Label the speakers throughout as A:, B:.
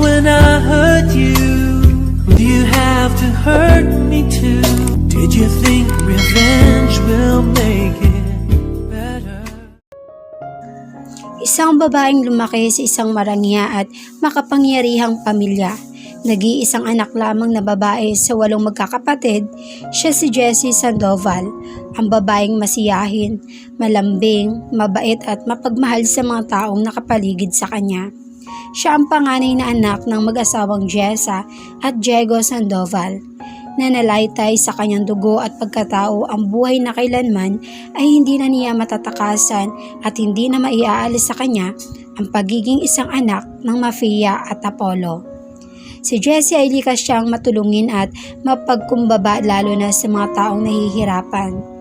A: when I hurt you? Do you have to hurt me too? Did you think revenge will make it better?
B: Isang babaeng lumaki sa isang marangya at makapangyarihang pamilya. Nag-iisang anak lamang na babae sa walong magkakapatid, siya si Jessie Sandoval, ang babaeng masiyahin, malambing, mabait at mapagmahal sa mga taong nakapaligid sa kanya. Siya ang panganay na anak ng mag-asawang Jessa at Diego Sandoval. Nanalaitay sa kanyang dugo at pagkatao ang buhay na kailanman ay hindi na niya matatakasan at hindi na maiaalis sa kanya ang pagiging isang anak ng Mafia at Apollo. Si Jessie ay likas siyang matulungin at mapagkumbaba lalo na sa mga taong nahihirapan.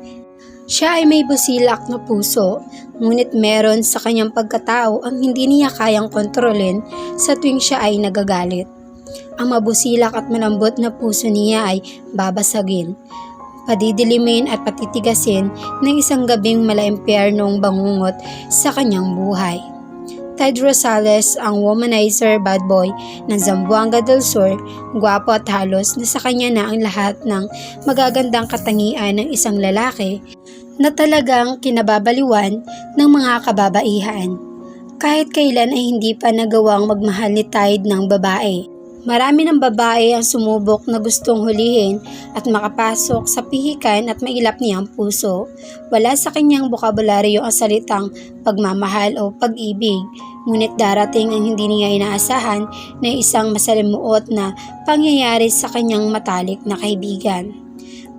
B: Siya ay may busilak na puso, ngunit meron sa kanyang pagkatao ang hindi niya kayang kontrolin sa tuwing siya ay nagagalit. Ang mabusilak at malambot na puso niya ay babasagin, padidilimin at patitigasin ng isang gabing malaimpyernong bangungot sa kanyang buhay. Ted Rosales ang womanizer bad boy ng Zamboanga del Sur, gwapo at halos na sa kanya na ang lahat ng magagandang katangian ng isang lalaki na talagang kinababaliwan ng mga kababaihan. Kahit kailan ay hindi pa nagawang magmahal ni Tide ng babae. Marami ng babae ang sumubok na gustong hulihin at makapasok sa pihikan at mailap niyang puso. Wala sa kanyang bokabularyo ang salitang pagmamahal o pag-ibig, ngunit darating ang hindi niya inaasahan na isang masalimuot na pangyayari sa kanyang matalik na kaibigan.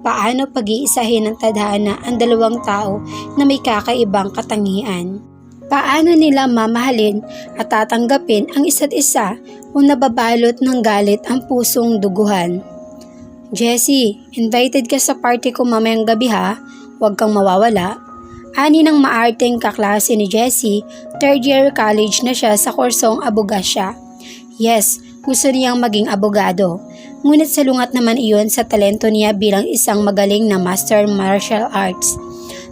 B: Paano pag-iisahin ng tadhana ang dalawang tao na may kakaibang katangian? Paano nila mamahalin at tatanggapin ang isa't isa kung nababalot ng galit ang pusong duguhan? Jessie, invited ka sa party ko mamayang gabi ha. Huwag kang mawawala. Ani ng maarteng kaklase ni Jessie, third year college na siya sa kursong abogasya. Yes, gusto niyang maging abogado. Ngunit salungat naman iyon sa talento niya bilang isang magaling na master martial arts.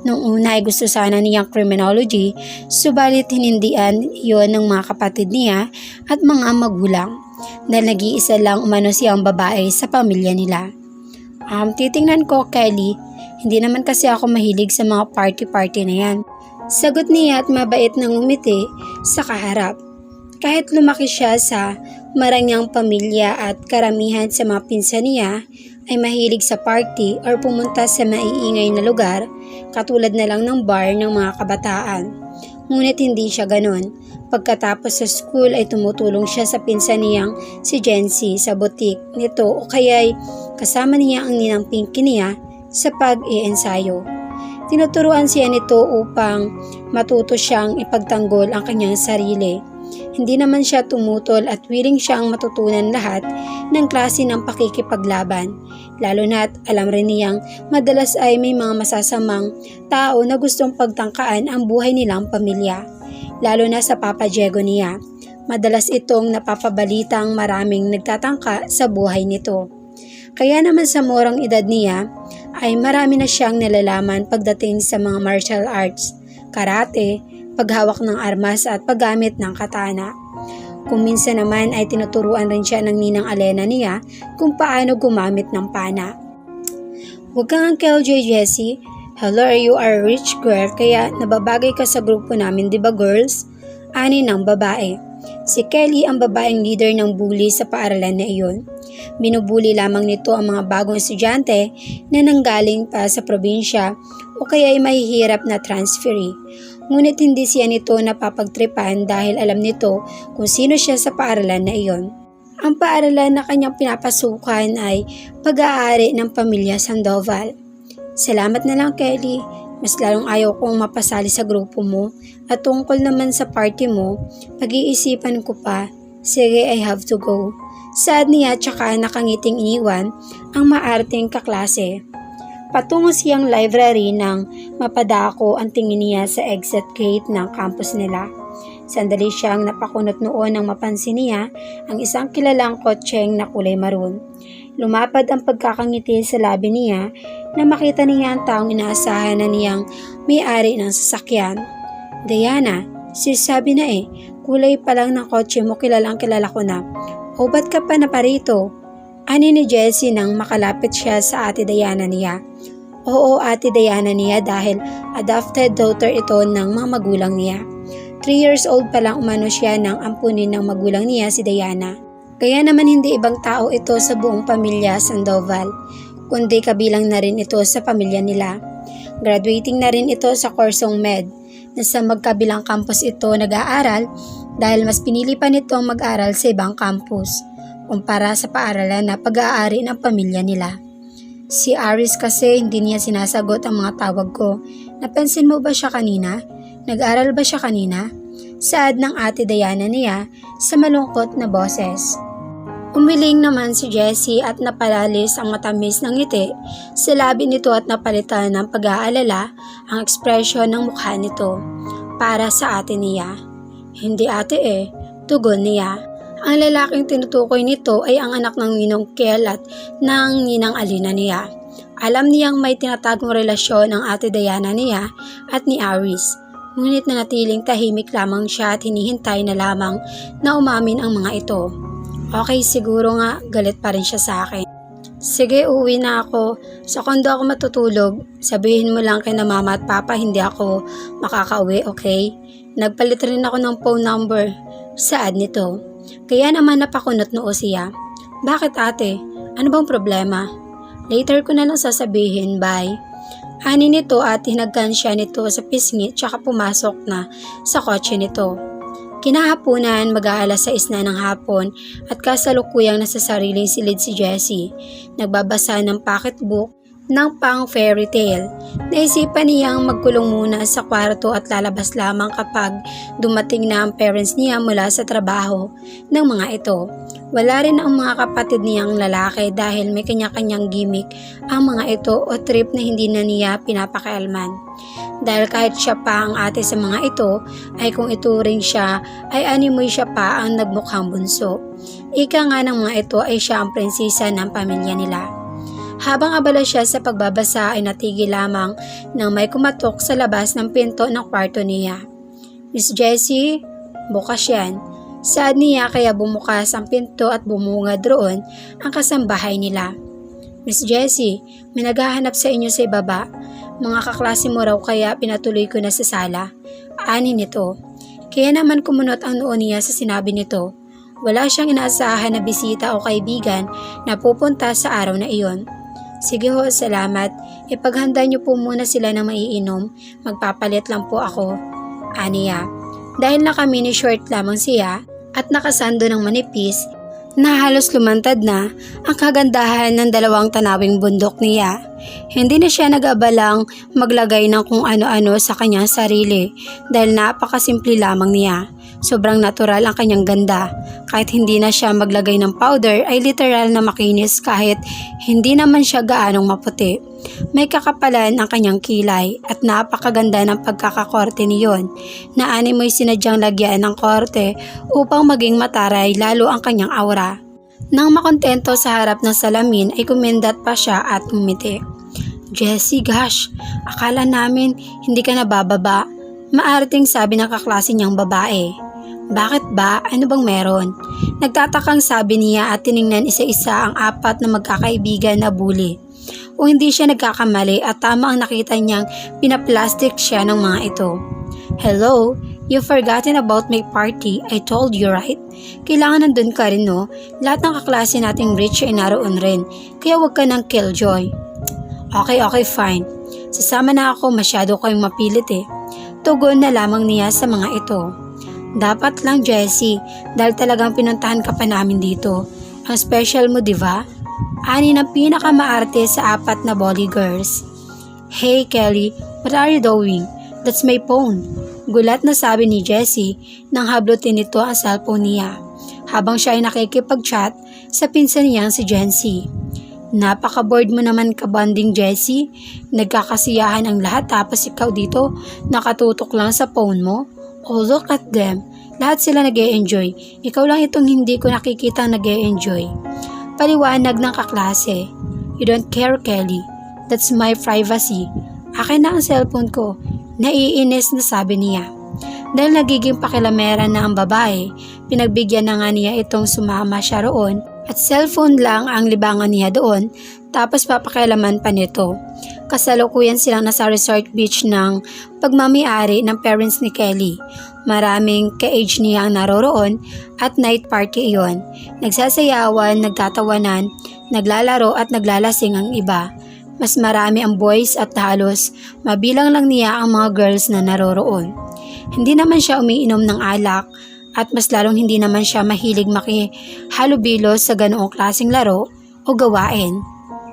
B: Nung una ay gusto sana niyang criminology, subalit hinindian iyon ng mga kapatid niya at mga magulang dahil nag-iisa lang umano siyang babae sa pamilya nila. Um, titingnan ko, Kelly, hindi naman kasi ako mahilig sa mga party-party na yan. Sagot niya at mabait nang umiti sa kaharap. Kahit lumaki siya sa marangyang pamilya at karamihan sa mga pinsan niya ay mahilig sa party or pumunta sa maiingay na lugar katulad na lang ng bar ng mga kabataan. Ngunit hindi siya ganon. Pagkatapos sa school ay tumutulong siya sa pinsan niyang si Jency sa butik nito o kaya'y kasama niya ang ninang Pinky niya sa pag-iensayo. Tinuturuan siya nito upang matuto siyang ipagtanggol ang kanyang sarili. Hindi naman siya tumutol at willing siyang matutunan lahat ng klase ng pakikipaglaban. Lalo na't alam rin niyang madalas ay may mga masasamang tao na gustong pagtangkaan ang buhay nilang pamilya. Lalo na sa Papa Diego niya. Madalas itong napapabalitang maraming nagtatangka sa buhay nito. Kaya naman sa murang edad niya ay marami na siyang nalalaman pagdating sa mga martial arts, karate, paghawak ng armas at paggamit ng katana. Kung minsan naman ay tinuturuan rin siya ng ninang Alena niya kung paano gumamit ng pana. Huwag kang Uncle J. Jessie. Hello, you are a rich girl kaya nababagay ka sa grupo namin, di ba girls? Ani ng babae. Si Kelly ang babaeng leader ng bully sa paaralan na iyon. Binubuli lamang nito ang mga bagong estudyante na nanggaling pa sa probinsya o kaya ay mahihirap na transferee. Ngunit hindi siya nito napapagtripan dahil alam nito kung sino siya sa paaralan na iyon. Ang paaralan na kanyang pinapasukan ay pag-aari ng pamilya Sandoval. Salamat na lang Kelly, mas lalong ayaw kong mapasali sa grupo mo at tungkol naman sa party mo, pag-iisipan ko pa. Sige, I have to go. Sad niya tsaka nakangiting iniwan ang maarting kaklase. Patungo siyang library nang mapadako ang tingin niya sa exit gate ng campus nila. Sandali siyang napakunot noon nang mapansin niya ang isang kilalang kotseng na kulay maroon. Lumapad ang pagkakangiti sa labi niya na makita niya ang taong inaasahan na niyang may-ari ng sasakyan. Diana, sabi na eh, Kulay pa lang ng kotse mo kilalang kilala ko na. O ba't ka pa na parito? Ani ni Jessie nang makalapit siya sa ate Diana niya. Oo ate Diana niya dahil adopted daughter ito ng mga magulang niya. 3 years old pa lang umano siya nang ampunin ng magulang niya si Diana. Kaya naman hindi ibang tao ito sa buong pamilya Sandoval, kundi kabilang na rin ito sa pamilya nila. Graduating na rin ito sa kursong med, na sa magkabilang campus ito nag-aaral dahil mas pinili pa nito ang mag-aral sa ibang campus kumpara sa paaralan na pag-aari ng pamilya nila. Si Aris kasi hindi niya sinasagot ang mga tawag ko. Napansin mo ba siya kanina? Nag-aral ba siya kanina? Saad ng ate Diana niya sa malungkot na boses. Umiling naman si Jessie at napalalis ang matamis ng ngiti sa labi nito at napalitan ng pag-aalala ang ekspresyon ng mukha nito para sa ate niya. Hindi ate eh, tugon niya. Ang lalaking tinutukoy nito ay ang anak ng Ninong Kel at ng Ninang Alina niya. Alam niyang may tinatagong relasyon ang ate Diana niya at ni Aris. Ngunit nanatiling tahimik lamang siya at hinihintay na lamang na umamin ang mga ito. Okay, siguro nga galit pa rin siya sa akin. Sige, uwi na ako. Sa kondo ako matutulog. Sabihin mo lang kay na mama at papa hindi ako makakauwi, okay? Nagpalit rin ako ng phone number. Saad nito. Kaya naman napakunot noo siya. Bakit ate? Ano bang problema? Later ko na lang sasabihin, bye. Ani nito at hinagkan siya nito sa pisngi tsaka pumasok na sa kotse nito. Kinahaponan, mag-aalas 6 na ng hapon at kasalukuyang nasa sariling silid si Jessie. Nagbabasa ng pocketbook ng pang fairy tale. Naisipan niyang magkulong muna sa kwarto at lalabas lamang kapag dumating na ang parents niya mula sa trabaho ng mga ito. Wala rin ang mga kapatid niyang lalaki dahil may kanya-kanyang gimmick ang mga ito o trip na hindi na niya pinapakialman. Dahil kahit siya pa ang ate sa mga ito, ay kung ituring siya, ay animoy siya pa ang nagmukhang bunso. Ika nga ng mga ito ay siya ang prinsesa ng pamilya nila. Habang abala siya sa pagbabasa ay natigil lamang nang may kumatok sa labas ng pinto ng kwarto niya. Miss Jessie, bukas yan. Saad niya kaya bumukas ang pinto at bumungad roon ang kasambahay nila. Miss Jessie, may naghahanap sa inyo sa ibaba. Mga kaklase mo raw kaya pinatuloy ko na sa sala. Ani nito. Kaya naman kumunot ang noo niya sa sinabi nito. Wala siyang inaasahan na bisita o kaibigan na pupunta sa araw na iyon. Sige ho, salamat. Ipaghanda niyo po muna sila ng maiinom. Magpapalit lang po ako. Aniya. Dahil naka mini short lamang siya at nakasando ng manipis, na halos lumantad na ang kagandahan ng dalawang tanawing bundok niya. Hindi na siya nag-abalang maglagay ng kung ano-ano sa kanyang sarili dahil napakasimple lamang niya. Sobrang natural ang kanyang ganda. Kahit hindi na siya maglagay ng powder ay literal na makinis kahit hindi naman siya gaanong maputi. May kakapalan ang kanyang kilay at napakaganda ng pagkakakorte niyon na animoy sinadyang lagyan ng korte upang maging mataray lalo ang kanyang aura. Nang makontento sa harap ng salamin ay kumindat pa siya at umiti. Jessie, gosh, akala namin hindi ka nabababa. Maarating sabi ng kaklase niyang babae. Bakit ba? Ano bang meron? Nagtatakang sabi niya at tiningnan isa-isa ang apat na magkakaibigan na bully. O hindi siya nagkakamali at tama ang nakita niyang pinaplastic siya ng mga ito. Hello? You've forgotten about my party. I told you right? Kailangan nandun ka rin no? Lahat ng kaklase nating rich ay naroon rin. Kaya wag ka ng killjoy. Okay, okay, fine. Sasama na ako, masyado kayong mapilit eh. Tugon na lamang niya sa mga ito. Dapat lang, Jessie, dahil talagang pinuntahan ka pa namin dito. Ang special mo, di ba? Ani ng pinakamaarte sa apat na Bolly girls. Hey, Kelly, what are you doing? That's my phone. Gulat na sabi ni Jessie nang hablutin nito ang cellphone niya habang siya ay nakikipag-chat sa pinsan niyang si Jency. Napaka-bored mo naman ka bonding Jessie. Nagkakasiyahan ang lahat tapos ikaw dito nakatutok lang sa phone mo. Oh look at them. Lahat sila nag enjoy Ikaw lang itong hindi ko nakikita nag enjoy Paliwanag ng kaklase. You don't care Kelly. That's my privacy. Akin na ang cellphone ko. Naiinis na sabi niya. Dahil nagiging pakilamera na ang babae, pinagbigyan na nga niya itong sumama siya roon at cellphone lang ang libangan niya doon tapos papakialaman pa nito. Kasalukuyan silang nasa resort beach ng pagmamiari ng parents ni Kelly. Maraming ka-age niya ang naroroon at night party iyon. Nagsasayawan, nagtatawanan, naglalaro at naglalasing ang iba. Mas marami ang boys at halos mabilang lang niya ang mga girls na naroroon. Hindi naman siya umiinom ng alak at mas lalong hindi naman siya mahilig makihalubilo sa ganoong klaseng laro o gawain.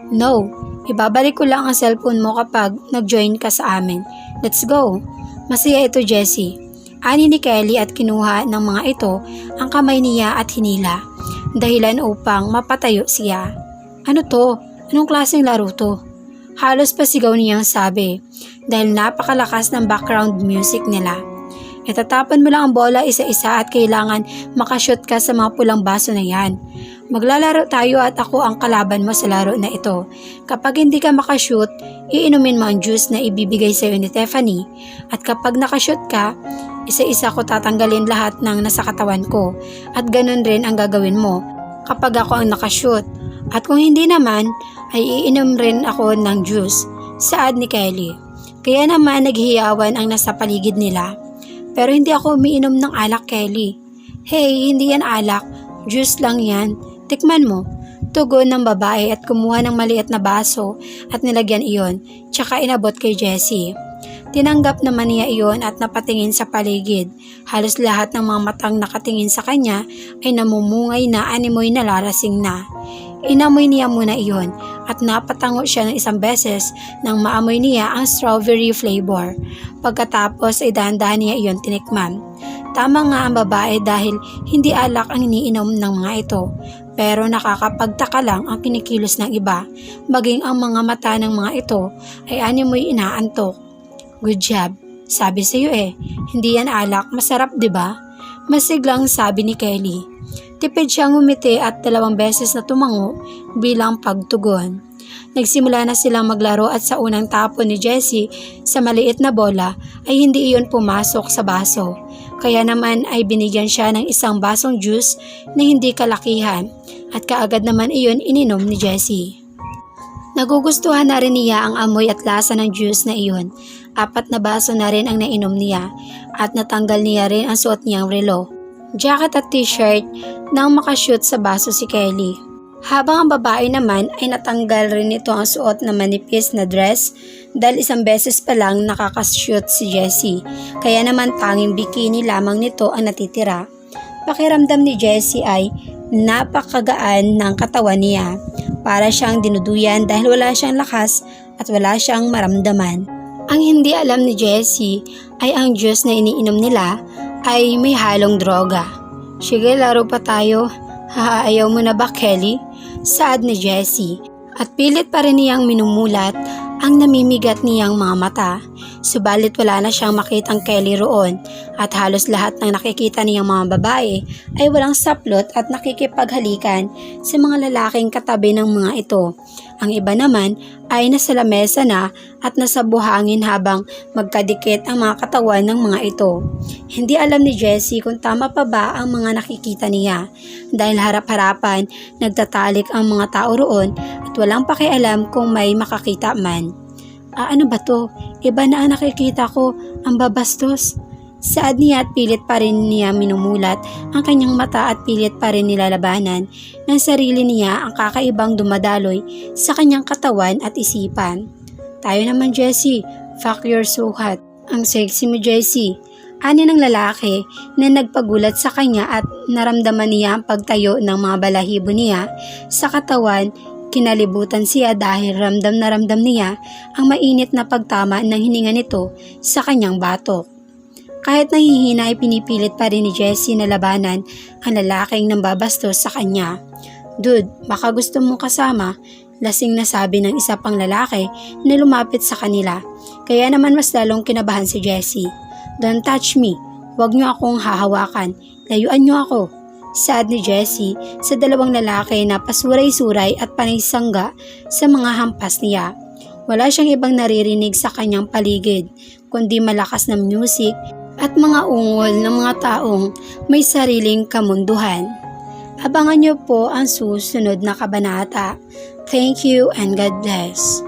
B: No, ibabalik ko lang ang cellphone mo kapag nag-join ka sa amin. Let's go! Masaya ito Jessie. Ani ni Kelly at kinuha ng mga ito ang kamay niya at hinila. Dahilan upang mapatayo siya. Ano to? Anong klaseng laro to? Halos pasigaw niyang sabi dahil napakalakas ng background music nila. Itatapon mo lang ang bola isa-isa at kailangan makashoot ka sa mga pulang baso na yan. Maglalaro tayo at ako ang kalaban mo sa laro na ito. Kapag hindi ka makashoot, iinumin mo ang juice na ibibigay sa iyo ni Tiffany. At kapag nakashoot ka, isa-isa ko tatanggalin lahat ng nasa katawan ko. At ganun rin ang gagawin mo kapag ako ang nakashoot. At kung hindi naman, ay iinom rin ako ng juice. Saad ni Kelly. Kaya naman naghihiyawan ang nasa paligid nila. Pero hindi ako umiinom ng alak, Kelly. Hey, hindi yan alak. Juice lang yan. Tikman mo. Tugon ng babae at kumuha ng maliit na baso at nilagyan iyon, tsaka inabot kay Jessie. Tinanggap naman niya iyon at napatingin sa paligid. Halos lahat ng mga matang nakatingin sa kanya ay namumungay na animoy na larasing na. Inamoy niya muna iyon at napatango siya ng isang beses nang maamoy niya ang strawberry flavor. Pagkatapos ay dahan-dahan niya iyon tinikman. Tama nga ang babae dahil hindi alak ang iniinom ng mga ito. Pero nakakapagtaka lang ang kinikilos ng iba, maging ang mga mata ng mga ito ay animoy inaantok. Good job. Sabi sa iyo eh, hindi yan alak, masarap ba? Masiglang sabi ni Kelly. Tipid siyang umiti at dalawang beses na tumango bilang pagtugon. Nagsimula na silang maglaro at sa unang tapon ni Jessie sa maliit na bola ay hindi iyon pumasok sa baso. Kaya naman ay binigyan siya ng isang basong juice na hindi kalakihan at kaagad naman iyon ininom ni Jessie. Nagugustuhan na rin niya ang amoy at lasa ng juice na iyon. Apat na baso na rin ang nainom niya at natanggal niya rin ang suot niyang relo. Jacket at t-shirt nang makashoot sa baso si Kelly. Habang ang babae naman ay natanggal rin ito ang suot na manipis na dress dahil isang beses pa lang nakakashoot si Jessie. Kaya naman tanging bikini lamang nito ang natitira. Pakiramdam ni Jessie ay napakagaan ng katawan niya. Para siyang dinuduyan dahil wala siyang lakas at wala siyang maramdaman. Ang hindi alam ni Jessie ay ang juice na iniinom nila ay may halong droga. Sige, laro pa tayo. Haayaw mo na ba, Kelly? Saad ni Jessie. At pilit pa rin niyang minumulat ang namimigat niyang mga mata. Subalit wala na siyang makitang Kelly roon at halos lahat ng nakikita niyang mga babae ay walang saplot at nakikipaghalikan sa mga lalaking katabi ng mga ito. Ang iba naman ay nasa lamesa na at nasa buhangin habang magkadikit ang mga katawan ng mga ito. Hindi alam ni Jessie kung tama pa ba ang mga nakikita niya dahil harap-harapan nagtatalik ang mga tao roon at walang pakialam kung may makakita man. Ah, ano ba to? Iba na ang nakikita ko, ang babastos. Saad niya at pilit pa rin niya minumulat ang kanyang mata at pilit pa rin nilalabanan ng sarili niya ang kakaibang dumadaloy sa kanyang katawan at isipan. Tayo naman Jessie, fuck your suhat. Ang sexy mo Jessie. Ani ng lalaki na nagpagulat sa kanya at naramdaman niya ang pagtayo ng mga balahibo niya sa katawan Kinalibutan siya dahil ramdam na ramdam niya ang mainit na pagtama ng hininga nito sa kanyang batok. Kahit nahihina ay pinipilit pa rin ni Jessie na labanan ang lalaking nang babastos sa kanya. Dude, baka gusto mong kasama, lasing na sabi ng isa pang lalaki na lumapit sa kanila. Kaya naman mas lalong kinabahan si Jessie. Don't touch me, huwag niyo akong hahawakan, layuan niyo ako. Saad ni Jessie sa dalawang lalaki na pasuray-suray at panay sangga sa mga hampas niya. Wala siyang ibang naririnig sa kanyang paligid, kundi malakas na music at mga ungol ng mga taong may sariling kamunduhan. Abangan niyo po ang susunod na kabanata. Thank you and God bless.